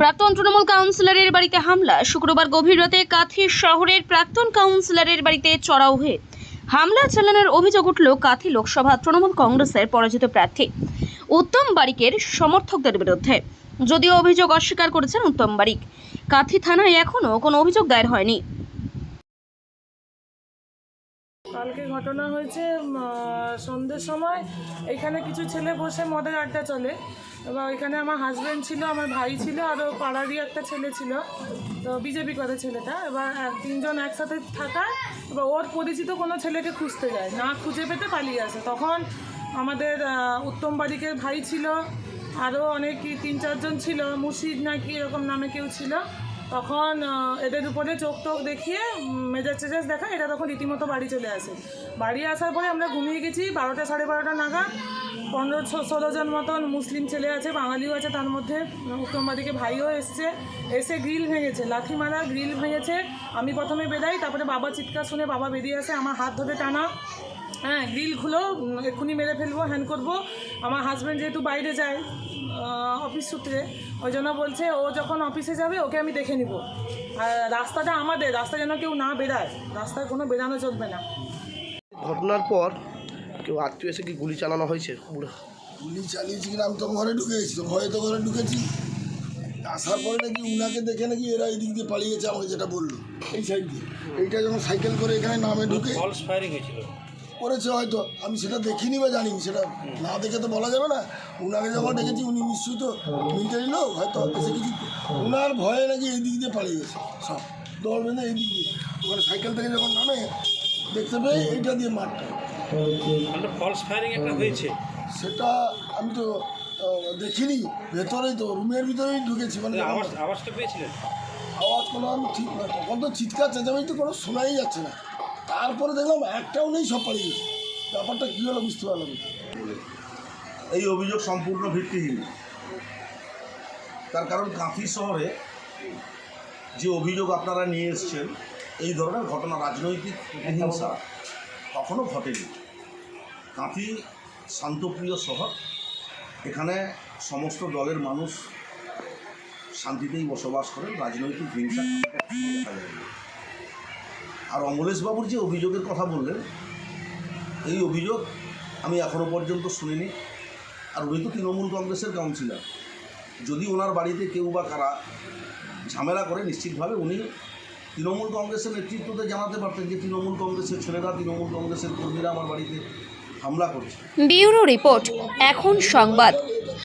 প্রাক্তন তৃণমূল কাউন্সিলরের বাড়িতে হামলা। শুক্রবার গভীর রাতে কাথি শহরের প্রাক্তন কাউন্সিলরের বাড়িতে চড়াও হয়ে হামলা চালানোর অভিযোগ উঠল কাথি লোকসভা তৃণমূল কংগ্রেসের পরাজিত প্রার্থী উত্তম বারিকের সমর্থকদের বিরুদ্ধে। যদিও অভিযোগ অস্বীকার করেছেন উত্তম বারিক। কাথি থানায় এখনও কোনো অভিযোগ দায়ের হয়নি। কালকে ঘটনা হয়েছে সন্ধ্যের সময়। এখানে কিছু ছেলে বসে মদের আড্ডা চলে। এবার এখানে আমার হাজব্যান্ড ছিল, আমার ভাই ছিল আরও পাড়ারই একটা ছেলে ছিল। তো বিজেপি করে ছেলেটা। এবার তিনজন একসাথে থাকায় এবার ওর পরিচিত কোনো ছেলেকে খুঁজতে যায়। না খুঁজে পেতে পালিয়ে আসে। তখন আমাদের উত্তম বাড়িকের ভাই ছিল। আরও অনেক, তিন চারজন ছিল। মুর্শিদ নাকি এরকম নামে কেউ ছিল। তখন এদের উপরে চোখ টোক দেখিয়ে মেজাজ টেজাজ দেখা এটা তখন রীতিমতো বাড়ি চলে আসে। বাড়ি আসার পরে আমরা ঘুমিয়ে গেছি বারোটা সাড়ে বারোটা নাগাদ। পনেরো ষোলো জন মতন মুসলিম ছেলে আছে, বাঙালিও আছে, তার মধ্যে উত্তমবাদীকে ভাইও এসছে। এসে গ্রিল ভেঙেছে লাথি মারা গ্রিল ভেঙেছে। আমি প্রথমে বেরাই তারপরে বাবা চিৎকার শুনে বাবা বেরিয়ে আসে, আমার হাত ধরে টানা। হ্যাঁ গ্রিল খুলো এক্ষুনি মেরে ফেলব, হ্যান করব। আমার হাজব্যান্ড যেহেতু বাইরে যায় অফিস সূত্রে, ওই জন্য বলছে, ও যখন অফিসে যাবে, ওকে আমি দেখে নিব। আর রাস্তাটা আমাদের রাস্তা যেন কেউ না বেরায় রাস্তায় কোনো বেরানো চলবে না। ঘটনার পর কেউ আত্মীয় এসে কি গুলি চালানো হয়েছে? পুরো গুলি চালিয়েছি কিনা আমি তো ঘরে ঢুকে গেছি তো ভয়ে তো ঘরে ঢুকেছি। আসার পরে নাকি উনাকে দেখে নাকি এরা এদিক দিয়ে পালিয়েছে আমাকে যেটা বলল। এই সাইড দিয়ে। এইটা যখন সাইকেল করে এখানে নামে ঢুকে। ফলস ফায়ারিং হয়েছিল করেছে হয়তো। আমি সেটা দেখিনি বা জানিনি সেটা না দেখে তো বলা যাবে না। উনাকে যখন দেখেছি উনি নিশ্চয়ই তো মিলিটারি লোক হয়তো এসে কিছু উনার ভয়ে নাকি এই দিক দিয়ে পালিয়ে গেছে সব। দল বেঁধে এই দিক দিয়ে। ওখানে সাইকেল থেকে যখন নামে দেখতে পেয়ে এইটা দিয়ে মারটা ফলস ফায়ারিং একটা হয়েছে। সেটা আমি তো দেখিনি। ভেতরেই তো রুমের ভিতরেই ঢুকেছি। মানে আওয়াজ আওয়াজটা পেয়েছিলেন? আওয়াজ কোনো আমি ঠিক না তখন তো চিৎকার চেঁচামেচি কোনো শোনাই যাচ্ছে না। তারপরে দেখলাম একটাও নেই, সব পালিয়ে গেছে ব্যাপারটা কী হলো বুঝতে পারলাম। এই অভিযোগ সম্পূর্ণ ভিত্তিহীন তার কারণ কাঁথি শহরে যে অভিযোগ আপনারা নিয়ে এসছেন, এই ধরনের ঘটনা রাজনৈতিক হিংসা কখনো ঘটেনি কাঁথি শান্তপ্রিয় শহর, এখানে সমস্ত দলের মানুষ শান্তিতেই বসবাস করেন, রাজনৈতিক হিংসা। আর অমলেশবাবুর যে অভিযোগের কথা বললেন, এই অভিযোগ আমি এখনও পর্যন্ত শুনিনি। আর উনি তো তৃণমূল কংগ্রেসের কাউন্সিলর। যদি ওনার বাড়িতে কেউ বা কারা ঝামেলা করে, নিশ্চিতভাবে উনি তৃণমূল কংগ্রেসের নেতৃত্বতে জানাতে পারতেন যে তৃণমূল কংগ্রেসের ছেলেরা, তৃণমূল কংগ্রেসের কর্মীরা আমার বাড়িতে হামলা করছে। ব্যুরো রিপোর্ট, এখন সংবাদ।